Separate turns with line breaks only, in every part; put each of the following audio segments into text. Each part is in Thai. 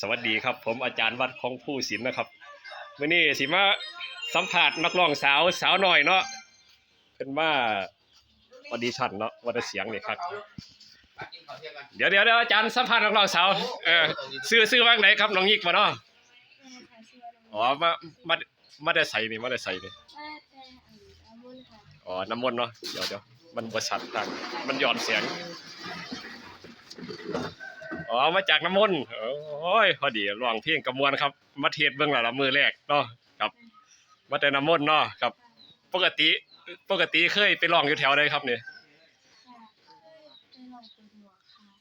สวัสดีครับ ผมอาจารย์วัดของผู้ศิลป์นะครับวันนี้สิมาสัมผัสนักร้องสาวสาวหน่อยเนาะเป็นว่าออดิชั่นเนาะว่าได้เสียงนี่ครับ เดี๋ยวเดี๋ยวเดี๋ยวอาจารย์สัมภาษณ์นักร้องสาวเออซื้อซื้อว่างไหนครับน้องยิกมาเนาะอ๋อมามามาได้ใส่นี่มาได้ใส่นี่อ๋อน้ำมนต์เนาะเดี๋ยวเดี๋ยวมันบริษัทต่างมันหย่อนเสียง อ๋อมาจากน้ำมนต์โอ้ยพอดีร้องเพลงกระมวลครับ มาเทศเบื้องหลังมือแรกเนาะครับ มาแต่น้ำมนต์เนาะครับ ปกติปกติเคยไปร้องอยู่แถวใดครับเนี่ย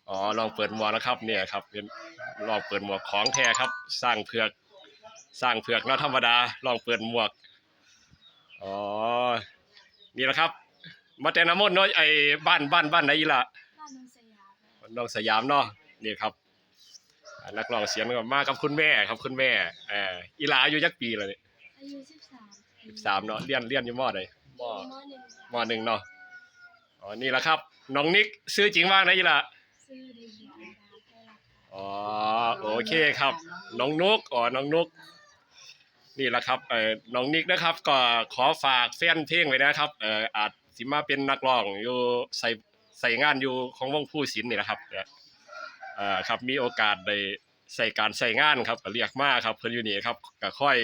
อ๋อลองเปิดหมวกนะครับเนี่ยครับเป็นลองเปิดหมวกของแท้ครับ สร้างเผือก สร้างเผือกเนาะธรรมดาลองเปิดหมวกอ๋อนี่แหละครับ มาแต่น้ำมนต์เนาะไอ้บ้านบ้านบ้านไหนอีล่ะน้องสยามเนาะ นี่ครับอ่านักร้องเสียงก็มากับคุณแม่ครับคุณแม่เอ่ออีหลาอายุยักปีแล้วนี่
อายุสิบสาม
สิบสามเนาะเรียนเรียนอยู่มอใดมอ
มหนึ่ง
มอหนึ่งเนาะอ๋อนี่แหละครับน้องนิกซื้อจริงว่างนะอีหล่ะ
ซื้อเดียร์ดาให้ราคา
อ๋อโอเคครับ น้องนุกอ๋อน้องนุก นี่แหละครับเอ่อน้องนิกนะครับ ก็ขอฝากแฟนเพลงไว้นะครับเอ่ออาจสิมาเป็นนักร้องอยู่ใส่ใส่งานอยู่ของวงผู้ศิลป์นี่แหละครับเนี่ยเอ่อครับมีโอกาสได้ใส่การใส่งานครับก็เรียกมาครับเพิ่นอยู่นี่ครับก็ค่อย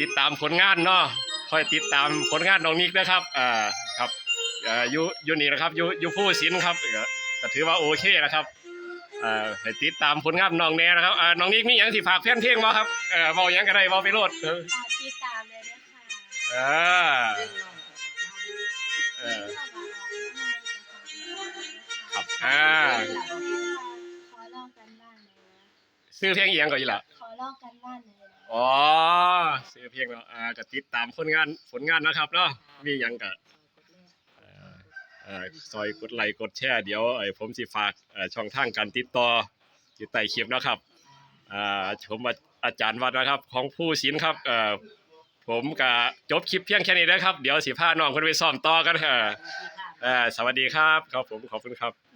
ติดตามผลงานเนาะค่อยติดตามผลงานน้องนิกนะครับอ่าครับเอ่ออยู่อยู่นี่นะครับอยู่อยู่ผู้ศิลป์ครับก็ก็ถือว่าโอเคนะครับเอ่อให้ติดตามผลงานน้องแน่นะครับอ่าน้องนิกมีหยังสิฝากแฟนเพลงบ่ครับเอ่อเว้าหยังก็ได้เว้าไปโลดเออ
ฝากติดตามเลยด้วยค่ะ
เออเออ ครับอ่า
ขอลอกกันบ้านหน่อยนะ
ซื้อเพลงอีหยังก่อนอีหล่ะ
ขอลอกกันบ้านหน่อยนะ
อ๋อซื้อเพลงเนาะอ่าก็ติดตามผลงานผลงานนะครับเนาะมีหยังก็เอ่อเอ่อซอยกดไลค์กดแชร์เดี๋ยวเอ้ยผมสิฝากเอ่อช่องทางการติดต่ออยู่ใต้คลิปนะครับอ่าผมอาจารย์วัดนะครับ ของผู้ศิลป์ครับเอ่อผมก็จบคลิปเพียงแค่นี้นะครับ เดี๋ยวสิพาน้องคนไปซ้อมต่อกันเถอะเออสวัสดีครับครับผมขอบคุณครับ